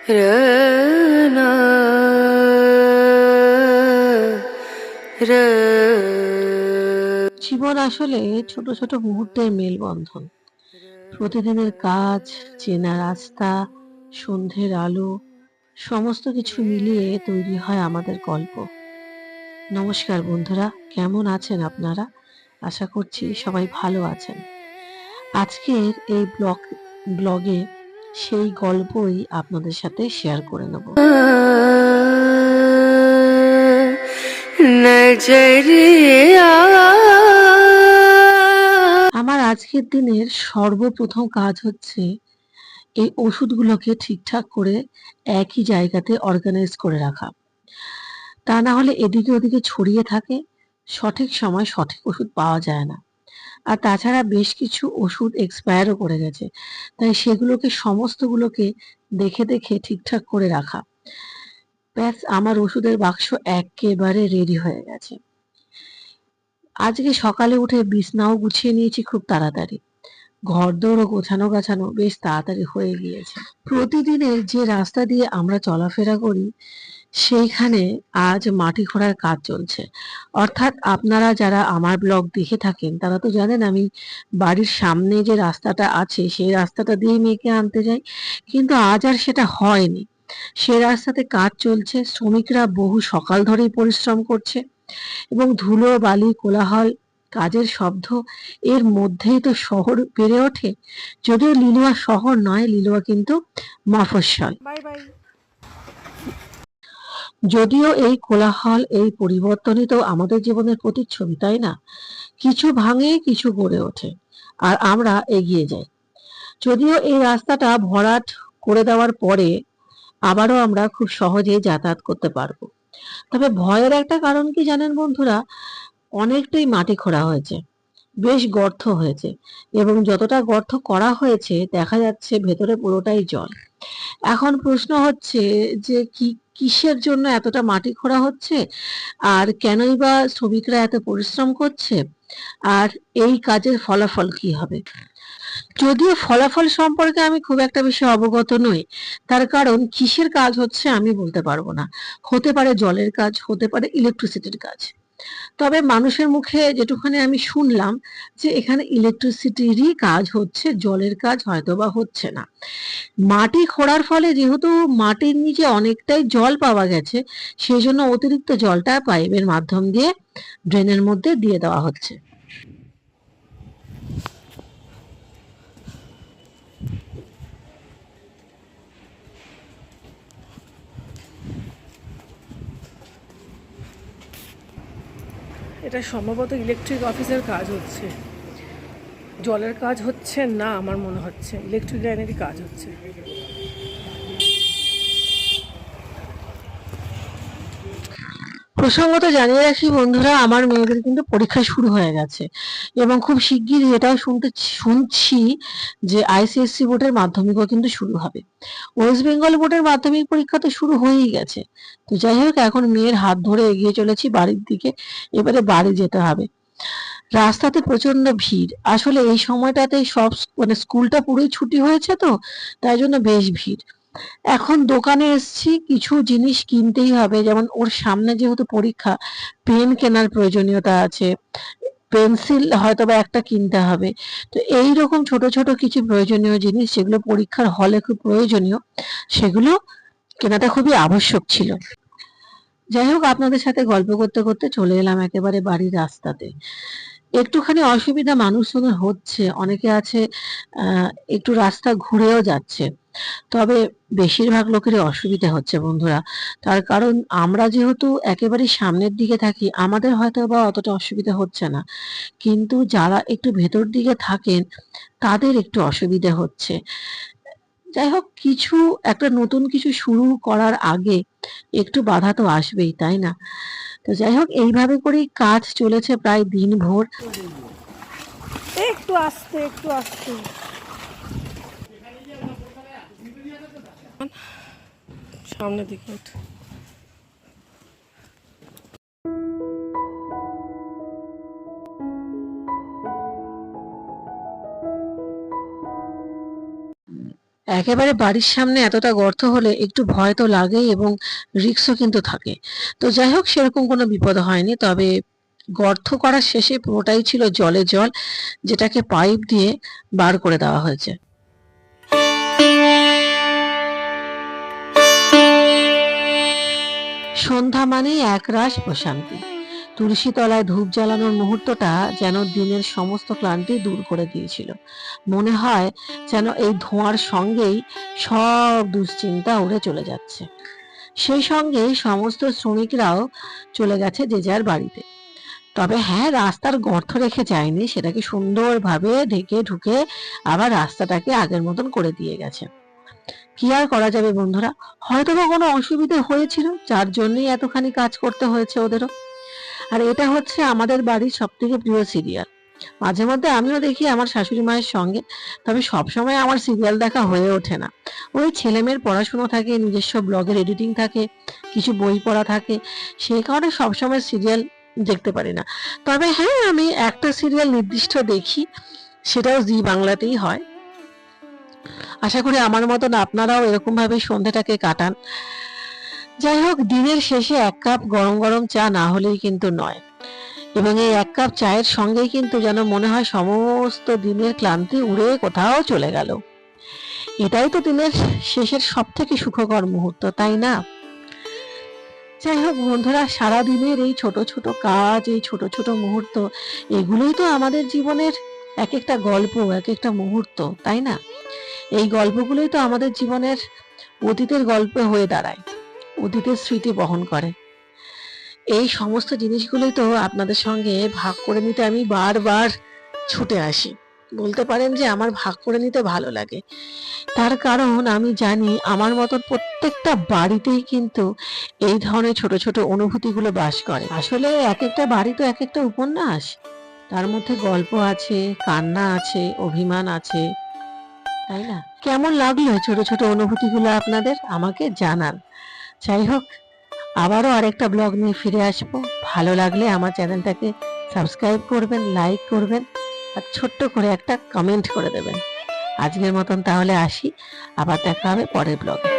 র জীবন আসলে ছোট ছোট মুহূর্তের মেলবন্ধন। প্রতিদিনের কাজ, চেনা রাস্তা, সন্ধ্যের আলো, সমস্ত কিছু মিলিয়ে তৈরি হয় আমাদের গল্প। নমস্কার বন্ধুরা, কেমন আছেন আপনারা? আশা করছি সবাই ভালো আছেন। আজকের এই ব্লগ, ব্লগে সেই গল্পই আপনাদের সাথে শেয়ার করে নেব। আমার আজকের দিনের সর্বপ্রথম কাজ হচ্ছে এই ওষুধগুলোকে ঠিকঠাক করে একই জায়গাতে অর্গানাইজ করে রাখা। তা না হলে এদিকে ওদিকে ছড়িয়ে থাকে, সঠিক সময় সঠিক ওষুধ পাওয়া যায় না। আর তাছাড়া বেশ কিছু ওষুধ এক্সপায়ারও করে গেছে। তাই সেগুলোকে, সমস্তগুলোকে দেখে দেখে ঠিকঠাক করে রাখা। ব্যাস, আমার ওষুধের বাক্স একেবারে রেডি হয়ে গেছে। আজকে সকালে উঠে বিছনাও গুছিয়ে নিয়েছি খুব তাড়াতাড়ি। ঘর দৌড়ও গোছানো গাছানো বেশ তাড়াতাড়ি হয়ে গিয়েছে। প্রতিদিনের যে রাস্তা দিয়ে আমরা চলাফেরা করি সেইখানে আজ মাটি খোঁড়ার কাজ চলছে। অর্থাৎ আপনারা যারা আমার ব্লগ দেখে থাকেন, তারা তো জানেন আমি বাড়ির সামনে যে রাস্তাটা আছে, সেই রাস্তাটা দিয়ে মেয়েকে আনতে যাই। কিন্তু আজ আর সেটা হয়নি। সে রাস্তাতে কাজ চলছে, শ্রমিকরা বহু সকাল ধরেই পরিশ্রম করছে এবং ধুলো, বালি, কোলাহল, কাজের শব্দ এর মধ্যেই তো শহর বেড়ে ওঠে। যদিও লিলুয়া শহর নয়, লিলুয়া কিন্তু মফস্বল। যদিও এই কোলাহল, এই পরিবর্তনই তো আমাদের জীবনের প্রতিচ্ছবি, তাই না? কিছু ভাঙে, কিছু গড়ে ওঠে, আর আমরা এগিয়ে যাই। যদিও এই রাস্তাটা ভরাট করে দেওয়ার পরে আবারও আমরা খুব সহজেই যাতায়াত করতে পারব। তবে ভয়ের একটা কারণ কি জানেন বন্ধুরা? অনেকটাই মাটি খোঁড়া হয়েছে, বেশ গর্ত হয়েছে, এবং যতটা গর্ত করা হয়েছে, দেখা যাচ্ছে ভেতরে পুরোটাই জল। এখন প্রশ্ন হচ্ছে যে কি কিসের জন্য এতটা মাটি খোঁড়া হচ্ছে? আর কেনই বা শ্রমিকরা এত পরিশ্রম করছে? আর এই কাজের ফলাফল কি হবে? যদিও ফলাফল সম্পর্কে আমি খুব একটা বেশি অবগত নই, তার কারণ কিসের কাজ হচ্ছে আমি বলতে পারব না। হতে পারে জলের কাজ, হতে পারে ইলেকট্রিসিটির কাজ। তবে মানুষের মুখে যেটুখানে আমি শুনলাম যে এখানে ইলেকট্রিসিটিরই কাজ হচ্ছে, জলের কাজ হয়তো বা হচ্ছে না। মাটি খোঁড়ার ফলে যেহেতু মাটির নিচে অনেকটাই জল পাওয়া গেছে সেই জন্য অতিরিক্ত জলটা পাইপের মাধ্যম দিয়ে ড্রেনের মধ্যে দিয়ে দেওয়া হচ্ছে। এটা সম্ভবত ইলেকট্রিক অফিসের কাজ হচ্ছে। জলের কাজ হচ্ছে না, আমার মনে হচ্ছে। ইলেকট্রিক লাইনেরই কাজ হচ্ছে। প্রসঙ্গত জানিয়ে রাখি বন্ধুরা, আমার মেয়েদের কিন্তু পরীক্ষা শুরু হয়ে গেছে এবং খুব শিগগিরই এটাও শুনতে, শুনছি যে আইসিএসসি বোর্ডের মাধ্যমিকও কিন্তু শুরু হবে। ওয়েস্ট বেঙ্গল বোর্ডের মাধ্যমিক পরীক্ষা তো শুরু হয়েই গেছে। তো যাই হোক, এখন মেয়ের হাত ধরে এগিয়ে চলেছি বাড়ির দিকে, এবারে বাড়ি যেতে হবে। রাস্তাতে প্রচণ্ড ভিড়। আসলে এই সময়টাতে সব মানে স্কুলটা পুরোই ছুটি হয়েছে তো, তাই জন্য বেশ ভিড়। এখন দোকানে এসছি, কিছু জিনিস কিনতেই হবে। যেমন ওর সামনে যেহেতু পরীক্ষা, পেন কেনার প্রয়োজনীয়তা আছে। পেন্সিল হয়তো বা একটা কিনতে হবে। তো এই রকম ছোট ছোট কিছু প্রয়োজনীয় জিনিস, যেগুলো পরীক্ষার হলে খুব প্রয়োজনীয়, সেগুলো কেনাটা খুবই আবশ্যক ছিল। যাই হোক, আপনাদের সাথে গল্প করতে করতে চলে এলাম একেবারে বাড়ির রাস্তাতে। একটুখানি অসুবিধা মানুষজনের হচ্ছে। অনেকে আছে একটু রাস্তা ঘুরেও যাচ্ছে। তবে বেশিরভাগ লোকেরই অসুবিধা হচ্ছে বন্ধুরা। তার কারণ আমরা যেহেতু একেবারে সামনের দিকে থাকি, আমাদের হয়তো বা অতটা অসুবিধা হচ্ছে না। কিন্তু যারা একটু ভেতর দিকে থাকেন, তাদের একটু অসুবিধা হচ্ছে। যাই হোক, কিছু, একটা নতুন কিছু শুরু করার আগে একটু বাধা তো আসবেই, তাই না? তো যাই হোক, এইভাবে করেই কাজ চলেছে প্রায় দিনভর। একটু আস্তে একটু আস্তে। সামনের দিকে। একেবারে বাড়ির সামনে এতটা গর্ত হলে একটু ভয় তো লাগেই এবং রিক্সও কিন্তু থাকে তো যাই হোক, সেরকম কোনো বিপদ হয়নি, তবে গর্ত করার শেষে পুরোটাই ছিল জলে জল, যেটাকে পাইপ দিয়ে বার করে দেওয়া হয়েছে সন্ধ্যা মানেই একরাশ প্রশান্তি। তুলসী তলায় ধূপ জ্বালানোর মুহূর্তটা যেন দিনের সমস্ত ক্লান্তি দূর করে দিয়েছিল। মনে হয় যেন এই ধোঁয়ার সঙ্গেই সব দুশ্চিন্তা উড়ে চলে যাচ্ছে। সেই সঙ্গে সমস্ত শ্রমিকরাও চলে গেছে যে যার বাড়িতে। তবে হ্যাঁ রাস্তার গর্ত রেখে যায়নি, সেটাকে সুন্দরভাবে ঢেকে ঢুকে আবার রাস্তাটাকে আগের মতন করে দিয়ে গেছে। কি আর করা যাবে বন্ধুরা? হয়তো বা কোনো অসুবিধে হয়েছিল, যার জন্যই এতখানি কাজ করতে হয়েছে ওদেরও। আর এটা হচ্ছে আমাদের বাড়ির সব থেকে প্রিয় সিরিয়াল মাঝে মধ্যে আমিও দেখি আমার শাশুড়ি মায়ের সঙ্গে, তবে সবসময় আমার সিরিয়াল দেখা হয়ে ওঠে না। ওই ছেলে মেয়ের পড়াশুনো থাকে, নিজস্ব ব্লগের এডিটিং থাকে, কিছু বই পড়া থাকে সেই কারণে সবসময় সিরিয়াল দেখতে পারি না। তবে হ্যাঁ আমি একটা সিরিয়াল নির্দিষ্ট দেখি, সেটাও জি বাংলাতেই হয়। আশা করি আমার মতন আপনারাও এরকম ভাবে সন্ধ্যাটাকে কাটান। যাই হোক, দিনের শেষে এক কাপ গরম গরম চা না হলেই কিন্তু নয়। এবং এই এক কাপ চায়ের সঙ্গেই কিন্তু যেন মনে হয় সমস্ত দিনের ক্লান্তি উড়ে কোথাও চলে গেল। এটাই তো দিনের শেষের সব থেকে সুখকর মুহূর্ত, তাই না? যাই হোক বন্ধুরা, সারাদিনের এই ছোট ছোট কাজ, এই ছোট ছোট মুহূর্ত, এগুলোই তো আমাদের জীবনের এক একটা গল্প, এক একটা মুহূর্ত, তাই না? এই গল্পগুলোই তো আমাদের জীবনের অতীতের গল্প হয়ে দাঁড়ায়, অতীতের স্মৃতি বহন করে। এই সমস্ত জিনিসগুলোই তো আপনাদের সঙ্গে ভাগ করে নিতে আমি বারবার ছুটে আসি। বলতে পারেন যে আমার ভাগ করে নিতে ভালো লাগে। তার কারণ আমি জানি আমার মতন প্রত্যেকটা বাড়িতেই কিন্তু এই ধরনের ছোট ছোট অনুভূতিগুলো বাস করে। আসলে এক একটা বাড়ি তো এক একটা উপন্যাস। তার মধ্যে গল্প আছে, কান্না আছে, অভিমান আছে তাই না? কেমন লাগল ছোট ছোট অনুভূতিগুলো আপনাদের? আমাকে জানান। যাই হোক, আবারও আরেকটা ব্লগ নিয়ে ফিরে আসব। ভালো লাগলে আমার চ্যানেলটাকে সাবস্ক্রাইব করবেন, লাইক করবেন, আর ছোট্ট করে একটা কমেন্ট করে দেবেন। আজকের মতন তাহলে আসি। আবার দেখা হবে পরের ব্লগে।